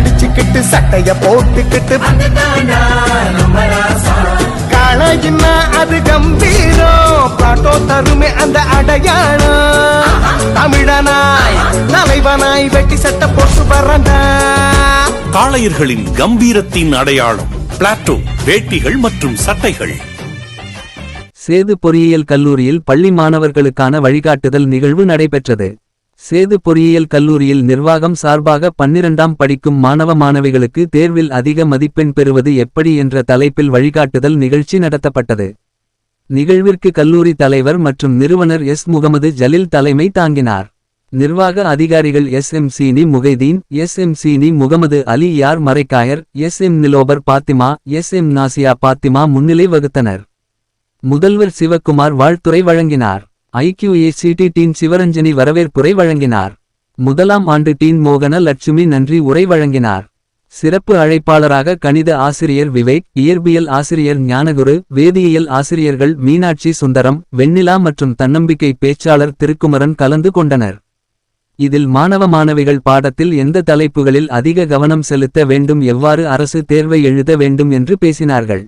மடிச்சுக்கிட்டு சட்டைய போட்டுக்கிட்டு. காளையின்னா அது கம்பீரம். பாட்டோ தருமே அந்த அடையாளம். தமிழனாய் தலைவனாய் வெட்டி சட்டை போட்டு வரண்டா காளையர்களின் கம்பீரத்தின் அடையாளம் பிளாட்டோ வேட்டிகள் மற்றும் சட்டைகள். சேது பொறியியல் கல்லூரியில் பள்ளி மாணவர்களுக்கான வழிகாட்டுதல் நிகழ்வு நடைபெற்றது. சேது பொறியியல் கல்லூரியில் நிர்வாகம் சார்பாக பன்னிரண்டாம் படிக்கும் மாணவ மாணவிகளுக்கு தேர்வில் அதிக மதிப்பெண் பெறுவது எப்படி என்ற தலைப்பில் வழிகாட்டுதல் நிகழ்ச்சி நடத்தப்பட்டது. நிகழ்விற்கு கல்லூரி தலைவர் மற்றும் நிறுவனர் எஸ். முகமது ஜலீல் தலைமை தாங்கினார். நிர்வாக அதிகாரிகள் எஸ். எம். சீனி முகைதீன் எஸ். எம். சீனி முகமது அலி யார் Maraikayar S. M. Nilofar Fathima S. M. Nasiya Fathima முன்னிலை வகுத்தனர். முதல்வர் சிவக்குமார் வாழ்த்துரை வழங்கினார். ஐக்யூஏசிடி டீன் சிவரஞ்சனி வரவேற்புரை வழங்கினார். முதலாம் ஆண்டு டீன் மோகன லட்சுமி நன்றி உரை வழங்கினார். சிறப்பு அழைப்பாளராக கணித ஆசிரியர் விவேக் இயற்பியல் ஆசிரியர் ஞானகுரு வேதியியல் ஆசிரியர்கள் மீனாட்சி சுந்தரம் வெண்ணிலா மற்றும் தன்னம்பிக்கை பேச்சாளர் திருக்குமரன் கலந்து கொண்டனர். இதில் மாணவ மாணவிகள் பாடத்தில் எந்த தலைப்புகளில் அதிக கவனம் செலுத்த வேண்டும் எவ்வாறு அரசு தேர்வை எழுத வேண்டும் என்று பேசினார்கள்.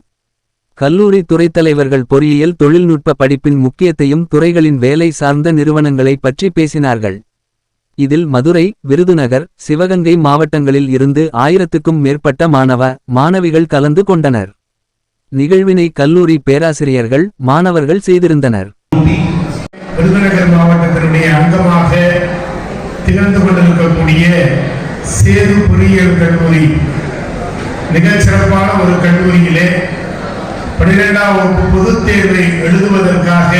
கல்லூரி துறைத்தலைவர்கள் பொறியியல் தொழில்நுட்ப படிப்பின் முக்கியத்தையும் துறைகளின் வேலை சார்ந்த நிறுவனங்களை பற்றி பேசினார்கள். இதில் மதுரை விருதுநகர் சிவகங்கை மாவட்டங்களில் இருந்து ஆயிரத்துக்கும் மேற்பட்ட மாணவ மாணவிகள் கலந்து கொண்டனர். நிகழ்வினை கல்லூரி பேராசிரியர்கள் மாணவர்கள் செய்திருந்தனர். விருதுநகர் மாவட்டத்தினுடைய அங்கமாக திகழ்ந்து கொண்டிருக்கக்கூடிய சேது பொறியியல் கல்லூரி மிகச் சிறப்பான ஒரு கல்லூரி பன்னிரெண்டாம் வகுப்பு பொதுத் தேர்வை எழுதுவதற்காக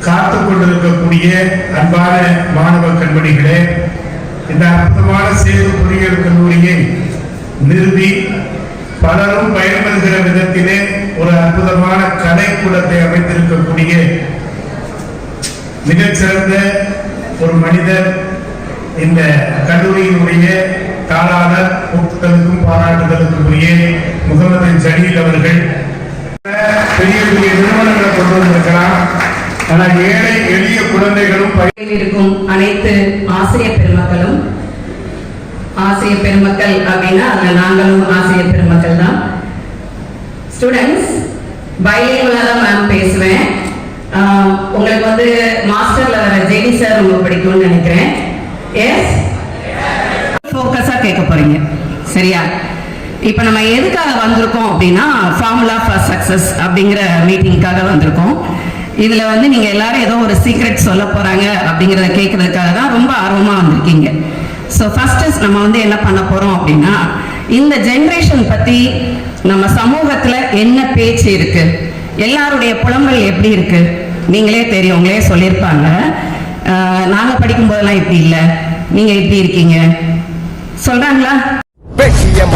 காத்து கொண்டிருக்கக்கூடிய அன்பான மாணவ கண்மணிகளே இந்த அற்புதமான சேது பொறியியல் கல்லூரியை நிறுவி பலரும் பயன்படுகிற விதத்திலே ஒரு அற்புதமான கலைக்கூடத்தை அமைத்திருக்கக்கூடிய மிகச்சிறந்த ஒரு மனிதர் இந்த கல்லூரியினுடைய தாளாளர் ஒப்புதலுக்கும் பாராட்டுதலுக்குரிய முகமது ஜலீல் அவர்கள். பெரிய பெரிய நிறுவனங்களை கொண்டு வந்திருக்கலாம். ஆனால் ஏழை எளிய குழந்தைகளும் இருக்கும் அனைத்து ஆசிரியர் பெருமக்களும் ஆசிரியர் பெருமக்கள் அப்படின்னா அதுல நாங்களும் ஆசிரியர் பெருமக்கள் தான். ஸ்டூடெண்ட்ஸ் பைலிங்குலா தான் மேம் பேசுவேன் உங்களுக்கு வந்து மாஸ்டர்ல வர ஜெய்டி சார் உங்களுக்கு பிடிக்கும்னு நினைக்கிறேன். எஸ் ஃபோக்கஸாக கேட்க போறீங்க. சரியா? இப்போ நம்ம எதுக்காக வந்திருக்கோம் அப்படின்னா ஃபார்முலா ஃபார் சக்சஸ் அப்படிங்கிற மீட்டிங்க்காக வந்திருக்கோம். இதுல வந்து நீங்க எல்லாரும் ஏதோ ஒரு சீக்ரெட் சொல்ல போறாங்க அப்படிங்கிறத கேட்கறதுக்காக தான் ரொம்ப ஆர்வமா வந்திருக்கீங்க. ஸோ ஃபஸ்ட்டு நம்ம வந்து என்ன பண்ண போறோம் அப்படின்னா இந்த ஜென்ரேஷன் பத்தி நம்ம சமூகத்துல என்ன பேச்சு இருக்கு? எல்லாருடைய புலம்பல் எப்படி இருக்கு? நீங்களே தெரியும் உங்களே சொல்லியிருப்பாங்க. நாங்கள் படிக்கும்போதெல்லாம் இப்படி இல்லை. நீங்கள் இப்படி இருக்கீங்க. சொல்றாங்களா?